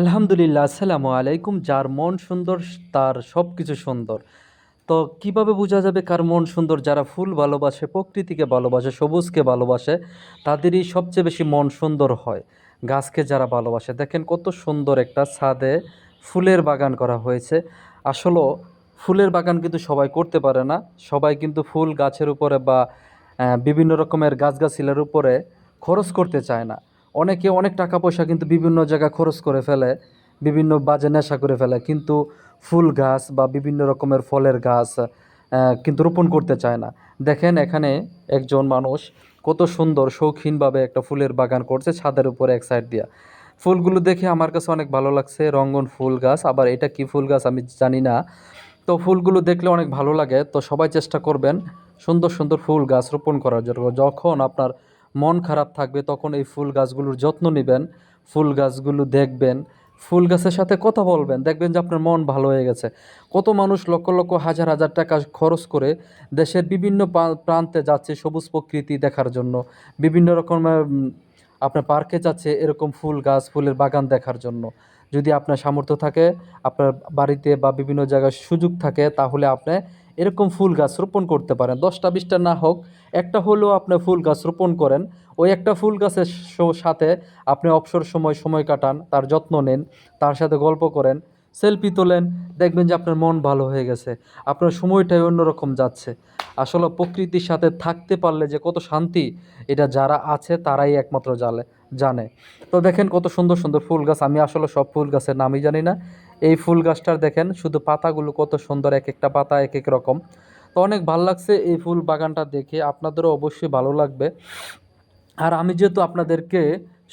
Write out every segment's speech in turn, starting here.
আলহামদুলিল্লাহ, আসসালামু আলাইকুম। যার মন সুন্দর, তার সব কিছু সুন্দর। তো কীভাবে বোঝা যাবে কার মন সুন্দর? যারা ফুল ভালোবাসে, প্রকৃতিকে ভালোবাসে, সবুজকে ভালোবাসে, তাদেরই সবচেয়ে বেশি মন সুন্দর হয়। গাছকে যারা ভালোবাসে, দেখেন কত সুন্দর একটা ছাদে ফুলের বাগান করা হয়েছে। আসলে ফুলের বাগান কিন্তু সবাই করতে পারে না। সবাই কিন্তু ফুল গাছের উপরে বা বিভিন্ন রকমের গাছগাছালির উপরে খরচ করতে চায় না। অনেকে অনেক টাকা পয়সা কিন্তু বিভিন্ন জায়গায় খরচ করে ফেলে, বিভিন্ন বাজে নেশা করে ফেলে, কিন্তু ফুল গাছ বা বিভিন্ন রকমের ফলের গাছ কিন্তু রোপণ করতে চায় না। দেখেন এখানে একজন মানুষ কত সুন্দর শৌখিনভাবে একটা ফুলের বাগান করছে ছাদের উপরে এক সাইড দিয়া। ফুলগুলো দেখে আমার কাছে অনেক ভালো লাগছে, রঙ্গন ফুল গাছ, আবার এটা কি ফুল গাছ আমি জানি না। তো ফুলগুলো দেখলে অনেক ভালো লাগে, তো সবাই চেষ্টা করবেন সুন্দর সুন্দর ফুল গাছ রোপণ করার জন্য। যখন আপনার মন খারাপ থাকবে, তখন এই ফুল গাছগুলোর যত্ন নেবেন, ফুল গাছগুলো দেখবেন, ফুল গাছের সাথে কথা বলবেন, দেখবেন যে আপনার মন ভালো হয়ে গেছে। কত মানুষ লক্ষ লক্ষ হাজার হাজার টাকা খরচ করে দেশের বিভিন্ন প্রান্তে যাচ্ছে সবুজ প্রকৃতি দেখার জন্য। বিভিন্ন রকমের আপনার পার্কে যাচ্ছে এরকম ফুল গাছ, ফুলের বাগান দেখার জন্য। যদি আপনার সামর্থ্য থাকে, আপনার বাড়িতে বা বিভিন্ন জায়গায় সুযোগ থাকে, তাহলে আপনি এরকম ফুল গাছ রোপণ করতে পারেন। দশটা, বিশটা না হোক একটা হলেও আপনি ফুল গাছ রোপণ করেন, ওই একটা ফুল গাছের সাথে আপনি অবসর সময় সময় কাটান, তার যত্ন নেন, তার সাথে গল্প করেন, সেলফি তোলেন, দেখবেন যে আপনার মন ভালো হয়ে গেছে, আপনার সময়টাই অন্যরকম যাচ্ছে। আসলে প্রকৃতির সাথে থাকতে পারলে যে কত শান্তি, এটা যারা আছে তারাই একমাত্র জালে, জানে। তো দেখেন কত সুন্দর সুন্দর ফুল গাছ, আমি আসলে সব ফুল গাছের নামই জানি না। এই ফুল গাছটার দেখেন, শুধু পাতাগুলো কত সুন্দর, এক একটা পাতা এক এক রকম। তো অনেক ভালো লাগছে এই ফুল বাগানটা দেখে। আপনাদেরও অবশ্যই ভালো লাগবে। আর আমি যেহেতু আপনাদেরকে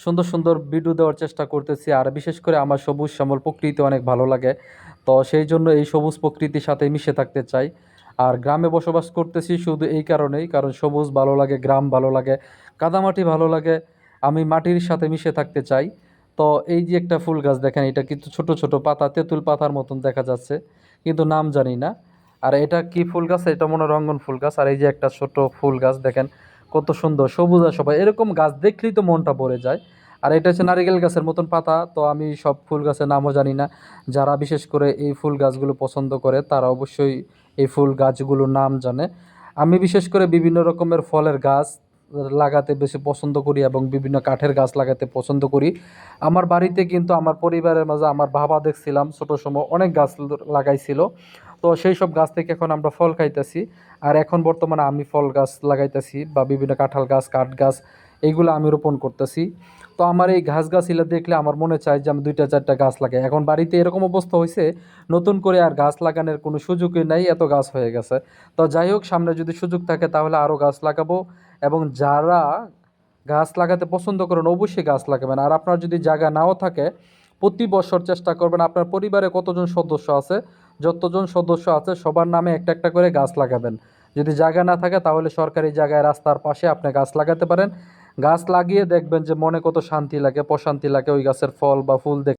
সুন্দর সুন্দর ভিডিও দেওয়ার চেষ্টা করতেছি, আর বিশেষ করে আমার সবুজ শ্যামল প্রকৃতি অনেক ভালো লাগে, তো সেই জন্য এই সবুজ প্রকৃতির সাথে মিশে থাকতে চাই। আর গ্রামে বসবাস করতেছি শুধু এই কারণেই, কারণ সবুজ ভালো লাগে, গ্রাম ভালো লাগে, কাদামাটি ভালো লাগে, আমি মাটির সাথে মিশে থাকতে চাই। তো এই যে একটা ফুল গাছ দেখেন, এটা কিন্তু ছোট ছোট পাতা, তেঁতুল পাতার মতন দেখা যাচ্ছে, কিন্তু নাম জানি না। আর এটা কি ফুল গাছ? এটা মনে রঙ্গন ফুল গাছ। আর এই যে একটা ছোট ফুল গাছ দেখেন, কত সুন্দর, সবুজ আর সবাই এরকম গাছ দেখলেই তো মনটা ভরে যায়। আর এটা হচ্ছে নারিকেল গাছের মতন পাতা, তো আমি সব ফুল গাছের নামও জানি না। যারা বিশেষ করে এই ফুল গাছগুলো পছন্দ করে, তারা অবশ্যই এই ফুল গাছগুলোর নাম জানে। আমি বিশেষ করে বিভিন্ন রকমের ফলের গাছ লাগাতে বেশি পছন্দ করি এবং বিভিন্ন কাঠের গাছ লাগাতে পছন্দ করি। আমার বাড়িতে কিন্তু আমার পরিবারের মাঝে, আমার বাবা দেখছিলাম, ছোটো সময় অনেক গাছ লাগাইছিল। তো সেই সব গাছ থেকে এখন আমরা ফল খাইতেছি। আর এখন বর্তমানে আমি ফল গাছ লাগাইতেছি বা বিভিন্ন কাঁঠাল গাছ, কাঠ গাছ এইগুলো আমি রোপণ করতেছি। তো আমার এই ঘাস গাছিলা দেখলে আমার মনে চায় যে আমি দুইটা চারটা গাছ লাগাই। এখন বাড়িতে এরকম অবস্থা হয়েছে নতুন করে আর গাছ লাগানোর কোনো সুযোগই নাই, এত গাছ হয়ে গেছে। তো যাই হোক, সামনে যদি সুযোগ থাকে তাহলে আরও গাছ লাগাবো এবং যারা গাছ লাগাতে পছন্দ করেন অবশ্যই গাছ লাগাবেন। আর আপনার যদি জায়গা নাও থাকে, প্রতি বছর চেষ্টা করবেন। আপনার পরিবারে কতজন সদস্য আছে? যতজন সদস্য আছে, সবার নামে একটা একটা করে গাছ লাগাবেন। যদি জায়গা না থাকে, তাহলে সরকারি জায়গায় রাস্তার পাশে আপনি গাছ লাগাতে পারেন। গাছ লাগিয়ে দেখবেন যে মনে কত শান্তি লাগে, প্রশান্তি লাগে ওই গাছের ফল বা ফুল দেখে